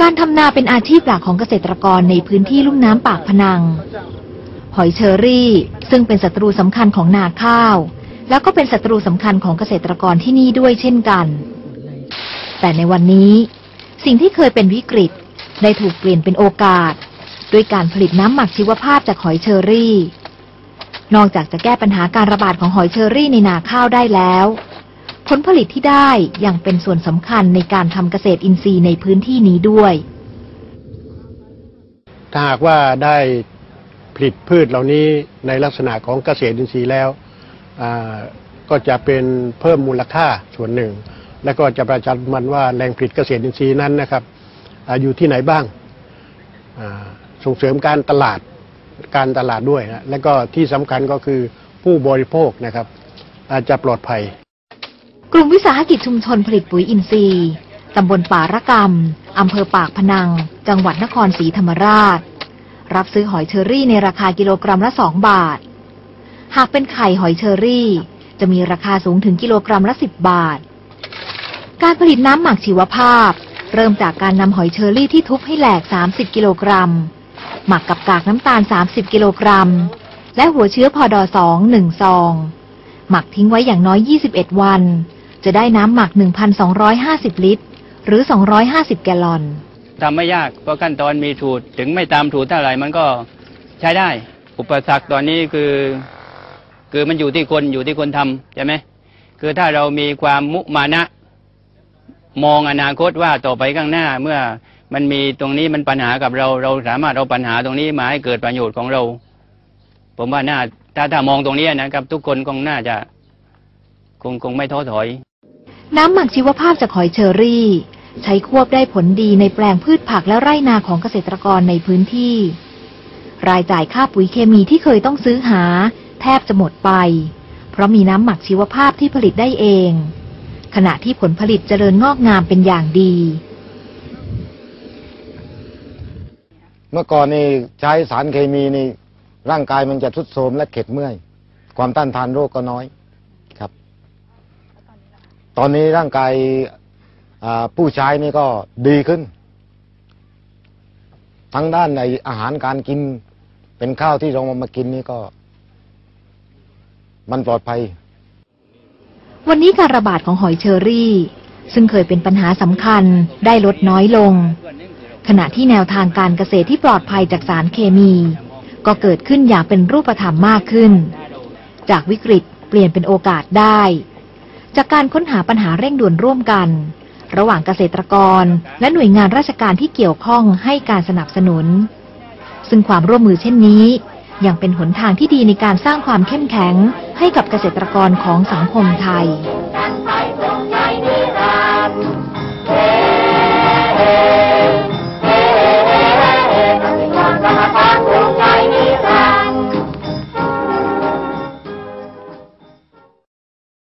การทำนาเป็นอาชีพหลักของเกษตรกรในพื้นที่ลุ่มน้ำปากพนัง หอยเชอรี่ ซึ่งเป็นศัตรูสำคัญของนาข้าว แล้วก็เป็นศัตรูสำคัญของเกษตรกรที่นี่ด้วยเช่นกัน แต่ในวันนี้ สิ่งที่เคยเป็นวิกฤต ได้ถูกเปลี่ยนเป็นโอกาส ด้วยการผลิตน้ำหมักชีวภาพจากหอยเชอรี่ นอกจากจะแก้ปัญหาการระบาดของหอยเชอรี่ในนาข้าวได้แล้ว ผลผลิตที่ได้ยังเป็นส่วนสำคัญในการทำเกษตรอินทรีย์ในพื้นที่นี้ด้วย ถ้าหากว่าได้ผลิตพืชเหล่านี้ในลักษณะของเกษตรอินทรีย์แล้วก็จะเป็นเพิ่มมูลค่าส่วนหนึ่ง และก็จะประชาสัมพันธ์ว่าแหล่งผลิตเกษตรอินทรีย์นั้นนะครับออยู่ที่ไหนบ้างส่งเสริมการตลาดการตลาดด้วยนะและก็ที่สำคัญก็คือผู้บริโภคนะครับอาจจะปลอดภัย กลุ่มวิสาหกิจชุมชนผลิตปุ๋ยอินทรีย์ตำบลป่าระกำอำเภอปากพนัง จังหวัดนครศรีธรรมราช รับซื้อหอยเชอรี่ในราคากิโลกรัมละสองบาท หากเป็นไข่หอยเชอรี่ จะมีราคาสูงถึงกิโลกรัมละสิบบาท การผลิตน้ำหมักชีวภาพ เริ่มจากการนำหอยเชอรี่ที่ทุบให้แหลก 30 กิโลกรัม หมักกับกากน้ำตาล 30 กิโลกรัม และหัวเชื้อพอดอสองหนึ่งซอง หมักทิ้งไว้อย่างน้อย 21 วัน จะได้น้ำหมัก 1,250 ลิตร หรือ 250 แกลลอน ทำไม่ยากเพราะขั้นตอนมีสูตรถึงไม่ตามสูตรเท่าไหร่มันก็ใช้ได้ อุปสรรคตอนนี้คือ คือมันอยู่ที่คนอยู่ที่คนทำใช่ไหมคือถ้าเรามีความมุมานะ มองอนาคตว่าต่อไปข้างหน้าเมื่อมันมีตรงนี้มันปัญหากับเรา เราสามารถเอาปัญหาตรงนี้มาให้เกิดประโยชน์ของเรา ผมว่าน่าถ้าถ้ามองตรงนี้นะครับ ทุกคนคงน่าจะ คงคงไม่ท้อถอย น้ำหมักชีวภาพจากหอยเชอรี่ ใช้ควบได้ผลดีในแปลงพืชผักและไร่นาของเกษตรกรในพื้นที่ รายจ่ายค่าปุ๋ยเคมีที่เคยต้องซื้อหา แทบจะหมดไป เพราะมีน้ำหมักชีวภาพที่ผลิตได้เอง ขณะที่ผลผลิตเจริญงอกงามเป็นอย่างดี เมื่อก่อนนี่ใช้สารเคมีนี่ร่างกายมันจะทุดโทรมและเข็ดเมื่อย ความต้านทานโรคก็น้อย ตอนนี้ร่างกายผู้ใช้นี่ก็ดีขึ้น ทั้งด้านในอาหารการกินเป็นข้าวที่เรามากินนี่ก็ มันปลอดภัย วันนี้การระบาดของหอยเชอรี่ ซึ่งเคยเป็นปัญหาสำคัญได้ลดน้อยลง ขณะที่แนวทางการเกษตรที่ปลอดภัยจากสารเคมี ก็เกิดขึ้นอย่างเป็นรูปธรรมมากขึ้น จากวิกฤตเปลี่ยนเป็นโอกาสได้ จากการค้นหาปัญหาเร่งด่วนร่วมกัน ระหว่างเกษตรกร และหน่วยงานราชการที่เกี่ยวข้องให้การสนับสนุน ซึ่งความร่วมมือเช่นนี้ ยังเป็นหนทางที่ดีในการสร้างความเข้มแข็งให้กับเกษตรกรของสังคมไทย